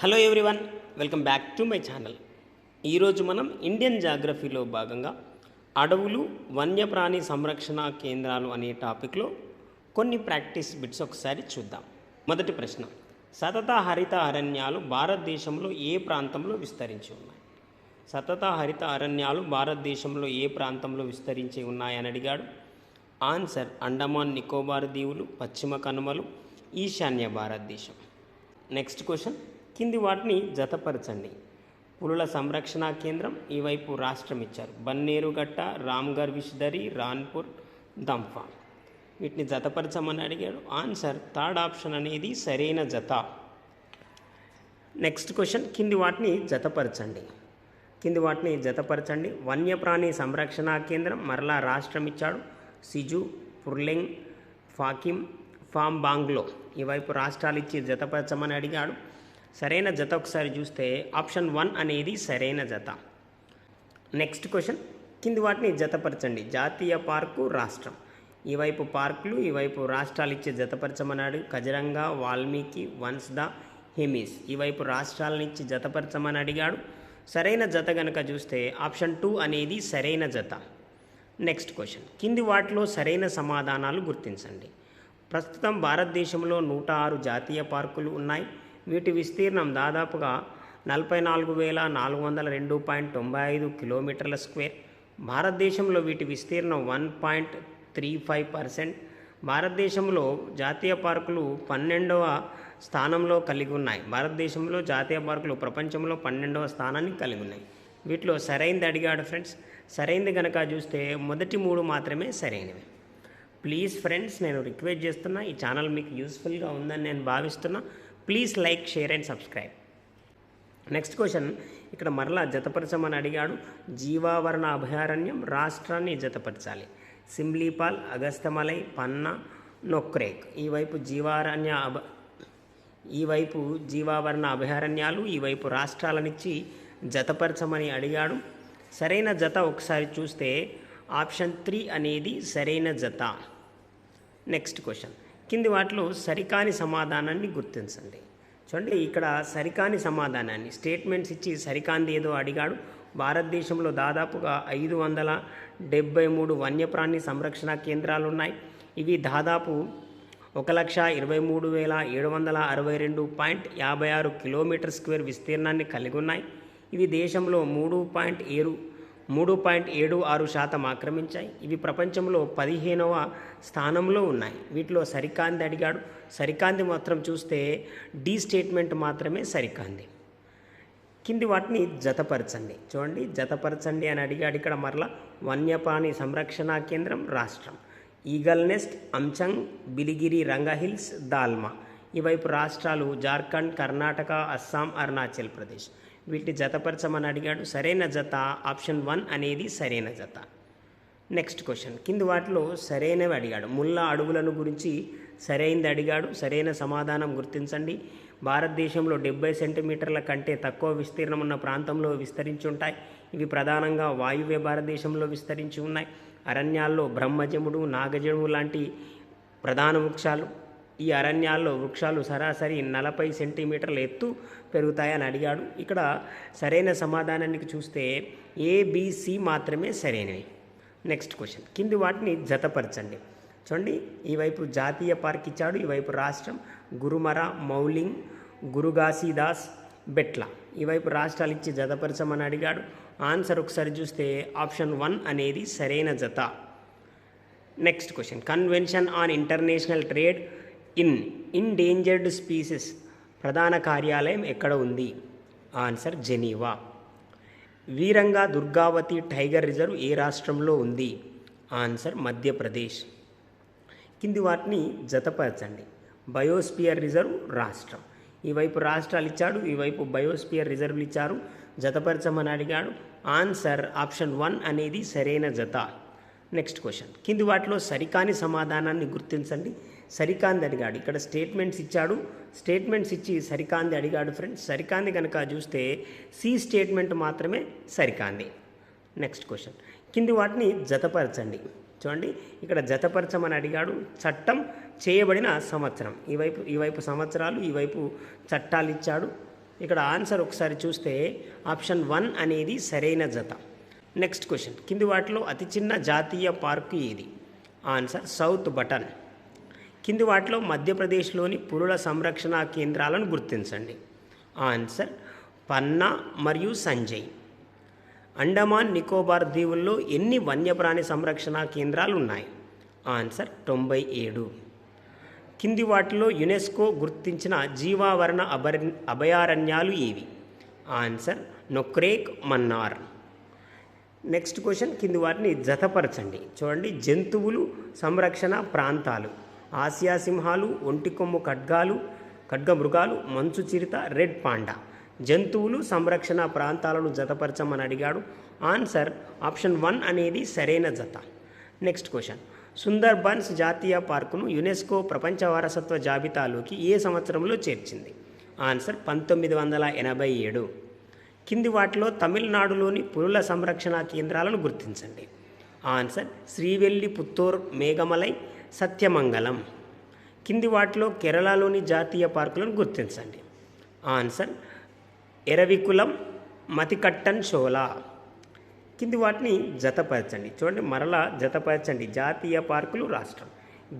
Hello everyone welcome back to my channel. ఈరోజు మనం Indian జాగ్రఫీలో భాగంగా అడవులు వన్యప్రాణి సంరక్షణ కేంద్రాలు అనే టాపిక్లో కొన్ని ప్రాక్టీస్ బిట్స్ ఒకసారి చూద్దాం. మొదటి ప్రశ్న సతత హరిత అరణ్యాలు భారతదేశంలో ఏ ప్రాంతంలో విస్తరించి ఉన్నాయి? సతత హరిత అరణ్యాలు భారతదేశంలో ఏ ప్రాంతంలో విస్తరించి ఉన్నాయని అడిగాడు? ఆన్సర్ అండమాన్ నికోబార్ దీవులు పశ్చిమ కనుమలు ఈశాన్య భారతదేశం. నెక్స్ట్ క్వశ్చన్ కింది వాటిని జతపరచండి. పులుల సంరక్షణ కేంద్రం ఈ వైపు రాష్ట్రం ఇచ్చారు. బన్నేరుగట్ట రామ్గర్ విష్దరి రాన్పూర్ దంఫా వీటిని జతపరచమని అడిగాడు. ఆన్సర్ థర్డ్ ఆప్షన్ అనేది సరైన జత. నెక్స్ట్ క్వశ్చన్ కింది వాటిని జతపరచండి. కింది వాటిని జతపరచండి. వన్యప్రాణి సంరక్షణ కేంద్రం మరలా రాష్ట్రం ఇచ్చాడు. సిజు పుర్లెంగ్ ఫాకిమ్ ఫామ్ బాంగ్లో ఈ వైపు రాష్ట్రాలు ఇచ్చి జతపరచమని అడిగాడు. సరైన జత ఒకసారి చూస్తే ఆప్షన్ వన్ అనేది సరైన జత. Next question. కింది వాటిని జతపరచండి. జాతీయ పార్కు రాష్ట్రం. ఈ వైపు పార్కులు ఈ వైపు రాష్ట్రాలు ఇచ్చి జతపరచమన్నాడు కజరంగా వాల్మీకి వన్స్ హిమిస్. ఈ వైపు రాష్ట్రాలను ఇచ్చి జతపరచమని అడిగాడు. సరైన జత గనక చూస్తే ఆప్షన్ టూ అనేది సరైన జత. Next question. కింది వాటిలో సరైన సమాధానాలు గుర్తించండి. ప్రస్తుతం భారతదేశంలో నూట ఆరు జాతీయ పార్కులు ఉన్నాయి. వీటి విస్తీర్ణం దాదాపుగా నలభై నాలుగు వేల నాలుగు వందల రెండు పాయింట్ తొంభై ఐదు కిలోమీటర్ల స్క్వేర్. భారతదేశంలో వీటి విస్తీర్ణం one point three five percent. భారతదేశంలో జాతీయ పార్కులు పన్నెండవ స్థానంలో కలిగి ఉన్నాయి. భారతదేశంలో జాతీయ పార్కులు ప్రపంచంలో పన్నెండవ స్థానాన్ని కలిగి ఉన్నాయి. వీటిలో సరైనది అడిగాడు ఫ్రెండ్స్. సరైనది కనుక చూస్తే మొదటి మూడు మాత్రమే సరైనవి. ప్లీజ్ ఫ్రెండ్స్ నేను రిక్వెస్ట్ చేస్తున్నా ఈ ఛానల్ మీకు యూస్ఫుల్గా ఉందని నేను భావిస్తున్నా. Please like share and subscribe next question ఇక్కడ మరలా జతపరచమని అడిగాడు. జీవావరణ అభయారణ్యం రాష్ట్రాన్ని జతపరచాలి. సిమ్లీపాల్ అగస్తమలై పన్నా నొక్రేక్. ఈ వైపు జీవారణ్య అభ ఈ వైపు జీవావరణ అభయారణ్యాలు ఈ వైపు రాష్ట్రాలనిచ్చి జతపరచమని అడిగాడు. సరైన జత ఒకసారి చూస్తే ఆప్షన్ త్రీ అనేది సరైన జత. నెక్స్ట్ క్వశ్చన్ కింది వాటిలో సరికాని సమాధానాన్ని గుర్తించండి. చూడండి ఇక్కడ సరికాని సమాధానాన్ని స్టేట్మెంట్స్ ఇచ్చి సరికాంది ఏదో అడిగాడు. భారతదేశంలో దాదాపుగా ఐదు వందల డెబ్బై మూడు వన్యప్రాణి సంరక్షణ కేంద్రాలు ఉన్నాయి ఇవి దాదాపు ఒక లక్ష ఇరవై మూడు వేల ఏడు వందల అరవై రెండు పాయింట్ యాభై ఆరు కిలోమీటర్ స్క్వేర్ విస్తీర్ణాన్ని కలిగి ఉన్నాయి. ఇవి దేశంలో మూడు పాయింట్ ఏడు మూడు పాయింట్ ఏడు ఆరు శాతం ఆక్రమించాయి. ఇవి ప్రపంచంలో పదిహేనవ స్థానంలో ఉన్నాయి. వీటిలో సరికాంది అడిగాడు. సరికాంది మాత్రం చూస్తే డీ స్టేట్మెంట్ మాత్రమే సరికాంది కింది వాటిని జతపరచండి. చూడండి జతపరచండి అని అడిగాడు ఇక్కడ మరలా వన్యప్రాణి సంరక్షణ కేంద్రం రాష్ట్రం. ఈగల్ నెస్ట్ అంచంగ్ బిలిగిరి రంగహిల్స్ దాల్మా. ఇవైపు రాష్ట్రాలు జార్ఖండ్ కర్ణాటక అస్సాం అరుణాచల్ ప్రదేశ్. వీటిని జతపరచమని అడిగాడు. సరైన జత ఆప్షన్ వన్ అనేది సరైన జత. Next question. కింది వాటిలో సరైనవి అడిగాడు. ముళ్ళ అడవులను గురించి సరైనది అడిగాడు. సరైన సమాధానం గుర్తించండి. భారతదేశంలో డెబ్బై సెంటీమీటర్ల కంటే తక్కువ విస్తీర్ణం ఉన్న ప్రాంతంలో విస్తరించి ఉంటాయి. ఇవి ప్రధానంగా వాయువ్య భారతదేశంలో విస్తరించి ఉన్నాయి. అరణ్యాల్లో బ్రహ్మజముడు నాగజముడు లాంటి ప్రధాన వృక్షాలు ఈ అరణ్యాల్లో వృక్షాలు సరాసరి నలభై సెంటీమీటర్ల ఎత్తు పెరుగుతాయని అడిగాడు. ఇక్కడ సరైన సమాధానానికి చూస్తే ఏబిసి మాత్రమే సరైనవి. నెక్స్ట్ క్వశ్చన్ కింది వాటిని జతపరచండి. చూడండి ఈ వైపు జాతీయ పార్క్ ఇచ్చాడు ఈ వైపు రాష్ట్రం గురుమర మౌలింగ్ గురుగాసిదాస్ బెట్ల. ఈ వైపు రాష్ట్రాలు ఇచ్చి జతపరచమని అడిగాడు. ఆన్సర్ ఒకసారి చూస్తే ఆప్షన్ వన్ అనేది సరైన జత. Next question convention on international trade in endangered species ప్రధాన కార్యాలయం ఎక్కడ ఉంది? Answer Geneva. Veerangana Durgavati tiger reserve ఏ రాష్ట్రంలో ఉంది? ఆన్సర్ మధ్యప్రదేశ్. కింది వాటిని జతపరచండి. బయోస్పియర్ రిజర్వ్ రాష్ట్రం. ఈ వైపు రాష్ట్రాలు ఇచ్చాడు ఈ వైపు బయోస్పియర్ రిజర్వ్లు ఇచ్చారు జతపరచమని అడిగాడు. ఆన్సర్ ఆప్షన్ వన్ అనేది సరైన జత. Next question. కింది వాటిలో సరికాని సమాధానాన్ని గుర్తించండి. సరికాంది అడిగాడు. ఇక్కడ స్టేట్మెంట్స్ ఇచ్చాడు. స్టేట్మెంట్స్ ఇచ్చి సరికాంది అడిగాడు ఫ్రెండ్స్ సరికాంది కనుక చూస్తే సి స్టేట్మెంట్ మాత్రమే సరికాంది. నెక్స్ట్ క్వశ్చన్ కింది వాటిని జతపరచండి. చూడండి. ఇక్కడ జతపరచమని అడిగాడు. చట్టం చేయబడిన సంవత్సరం. ఈ వైపు ఈ వైపు సంవత్సరాలు ఈవైపు చట్టాలు ఇచ్చాడు. ఇక్కడ ఆన్సర్ ఒకసారి చూస్తే ఆప్షన్ వన్ అనేది సరైన జత. నెక్స్ట్ క్వశ్చన్ కింది వాటిలో అతి చిన్న జాతీయ పార్కు ఏది? ఆన్సర్ సౌత్ బటన్ కింది వాటిలో మధ్యప్రదేశ్లోని పురుల సంరక్షణ కేంద్రాలను గుర్తించండి. ఆన్సర్ పన్నా మరియు సంజయ్. అండమాన్ నికోబార్ దీవుల్లో ఎన్ని వన్యప్రాణి సంరక్షణ కేంద్రాలు ఉన్నాయి ఆన్సర్ తొంభై ఏడు. కింది వాటిలో యునెస్కో గుర్తించిన జీవావరణ అభర అభయారణ్యాలు ఏవి? Answer Nokrek Mannar. Next question కింది వాటిని జతపరచండి. చూడండి జంతువులు సంరక్షణ ప్రాంతాలు. ఆసియా సింహాలు ఒంటి కొమ్ము ఖడ్గాలు ఖడ్గమృగాలు మంచు చిరుత రెడ్ పాండా. జంతువులు సంరక్షణ ప్రాంతాలను జతపరచమని అడిగాడు. ఆన్సర్ ఆప్షన్ వన్ అనేది సరైన జత. Next question. సుందర్ బన్స్ జాతీయ పార్కును యునెస్కో ప్రపంచ వారసత్వ జాబితాలోకి ఏ సంవత్సరంలో చేర్చింది? ఆన్సర్ పంతొమ్మిది వందల ఎనభై ఏడు. కింది వాటిలో తమిళనాడులోని పులుల సంరక్షణ కేంద్రాలను గుర్తించండి. ఆన్సర్ శ్రీవెల్లి పుత్తూర్ మేఘమలై సత్యమంగళం. కింది వాటిలో కేరళలోని జాతీయ పార్కులను గుర్తించండి. ఆన్సర్ ఎరవికులం మతికట్టన్ షోలా. కింది వాటిని జతపరచండి. చూడండి మరలా జతపరచండి. జాతీయ పార్కులు రాష్ట్రం.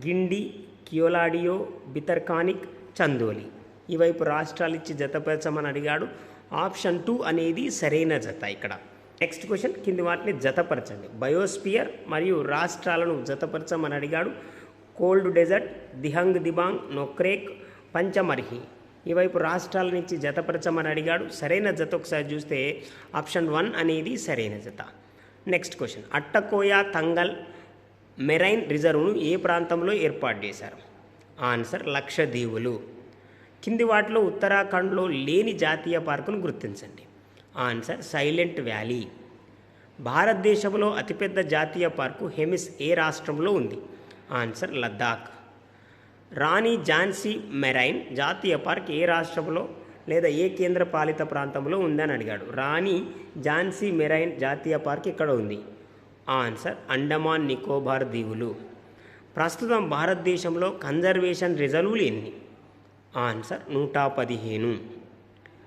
గిండి కియోలాడియో బితర్కానిక్ చందోలి. ఈ వైపు రాష్ట్రాలు ఇచ్చి జతపరచమని అడిగాడు. ఆప్షన్ టూ అనేది సరైన జత ఇక్కడ. నెక్స్ట్ క్వశ్చన్ కింది వాటిని జతపరచండి. బయోస్పియర్ మరియు రాష్ట్రాలను జతపరచమని అడిగాడు. Cold desert Dihang Dibang Nokrek Pachmarhi. ఈ వైపు రాష్ట్రాల నుంచి జతపరచమని అడిగాడు. సరైన జత ఒకసారి చూస్తే ఆప్షన్ వన్ అనేది సరైన జత. Next question. Attakoya Thangal marine రిజర్వ్ను ఏ ప్రాంతంలో ఏర్పాటు చేశారు? ఆన్సర్ లక్షదీవులు కింది వాటిలో ఉత్తరాఖండ్లో లేని జాతీయ పార్కును గుర్తించండి. Answer silent valley. భారతదేశంలో అతిపెద్ద జాతీయ పార్కు హెమిస్ ఏ రాష్ట్రంలో ఉంది? ఆన్సర్ లద్దాఖ్. రాణి ఝాన్సీ మెరైన్ జాతీయ పార్క్ ఏ రాష్ట్రంలో లేదా ఏ కేంద్ర పాలిత ప్రాంతంలో ఉందని అడిగాడు. రాణి ఝాన్సీ మెరైన్ జాతీయ పార్క్ ఇక్కడ ఉంది? ఆన్సర్ అండమాన్ నికోబార్ దీవులు. ప్రస్తుతం భారతదేశంలో కన్జర్వేషన్ రిజర్వులు ఎన్ని? ఆన్సర్ నూట పదిహేను.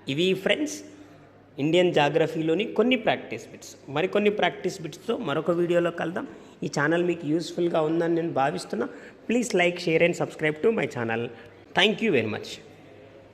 ఇవి ఫ్రెండ్స్ ఇండియన్ జాగ్రఫీలోని కొన్ని ప్రాక్టీస్ బిట్స్ మరికొన్ని ప్రాక్టీస్ బిట్స్తో మరొక వీడియోలో కలుద్దాం. ఈ ఛానల్ మీకు యూస్ఫుల్గా ఉందని నేను భావిస్తున్నా. Please like share and subscribe to my channel thank you very much